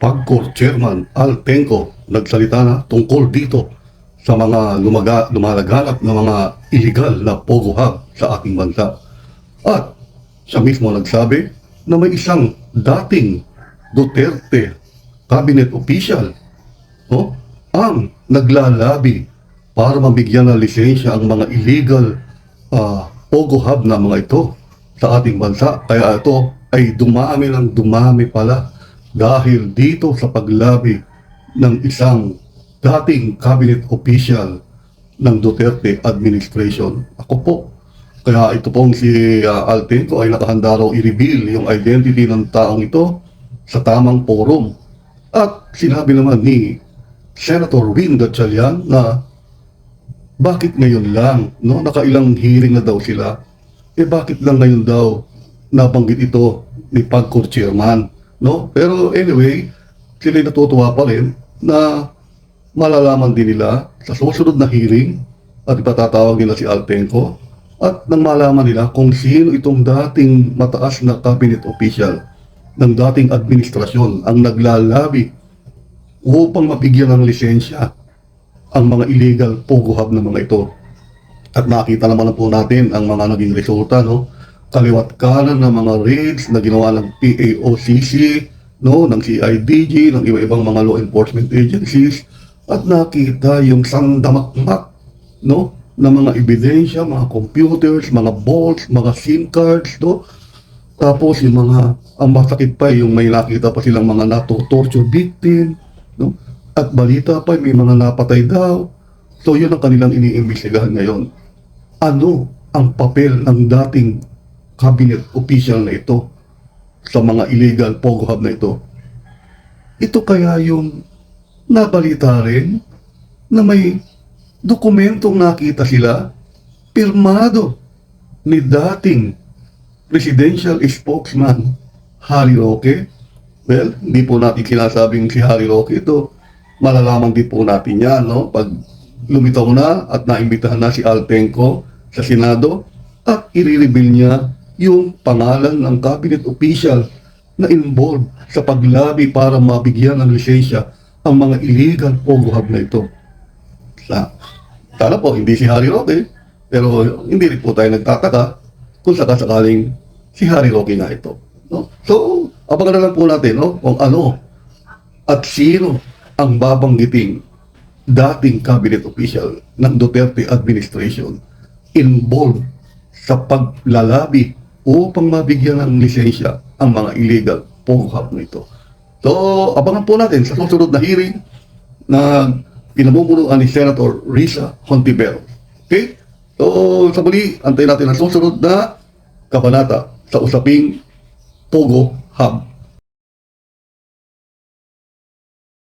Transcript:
PAGCOR Chairman Al Tenco nagsalita na tungkol dito sa mga lumaga, lumalaganap na mga illegal na pogo hub sa ating bansa. At siya mismo nagsabi na may isang dating Duterte cabinet official no, ang naglalabi para mabigyan ng lisensya ang mga illegal ah, pogo hub na mga ito sa ating bansa. Kaya ito ay dumami ng dumami pala dahil dito sa paglabi ng isang dating cabinet official ng Duterte administration. Ako po. Kaya ito pong si uh, Altenco ay nakahanda raw i-reveal yung identity ng taong ito sa tamang forum. At sinabi naman ni Senator Win Gatchalian na bakit ngayon lang, no? Nakailang hearing na daw sila. Eh bakit lang ngayon daw nabanggit ito ni PAGCOR chairman, no? Pero anyway, sila natutuwa pa rin na malalaman din nila sa susunod na hearing at ipatatawag nila si Altenco at nang malaman nila kung sino itong dating mataas na cabinet official ng dating administrasyon ang naglalabi upang mabigyan ng lisensya ang mga illegal pogo hub na mga ito. At nakita naman na po natin ang mga naging resulta, no? Kaliwat kanan ng mga raids na ginawa ng PAOCC, no? Ng CIDG, ng iba-ibang mga law enforcement agencies, at nakita yung sandamakmak, no? Na mga ebidensya, mga computers, mga bolts, mga SIM cards, no? Tapos yung mga, ang masakit pa yung may nakita pa silang mga nato-torture victim, no? At balita pa may mga napatay daw. So yun ang kanilang iniimbestigahan ngayon. Ano ang papel ng dating cabinet official na ito sa mga illegal pogo hub na ito? Ito kaya yung nabalita rin na may dokumentong nakita sila pirmado ni dating presidential spokesman Harry Roque. Well, hindi po natin sinasabing si Harry Roque ito. Malalaman din po natin yan, no? Pag lumitaw na at naimbitahan na si Altenco sa Senado at i-reveal niya yung pangalan ng cabinet official na involved sa paglabi para mabigyan ng lisensya ang mga illegal pogo na ito. Sa, sana po, hindi si Harry Roque, pero hindi rin po tayo nagtataka kung sakasakaling si Harry Roque nga ito. No? So, abangan na lang po natin no? kung ano at sino ang babanggiting dating cabinet official ng Duterte administration involved sa paglalabi upang mabigyan ng lisensya ang mga illegal pogo hub na ito. So, abangan po natin sa susunod na hearing na pinamumunuan ni Senator Risa Hontiveros. Okay? So, sa muli, antayin natin ang susunod na kabanata sa usaping Pogo Hub.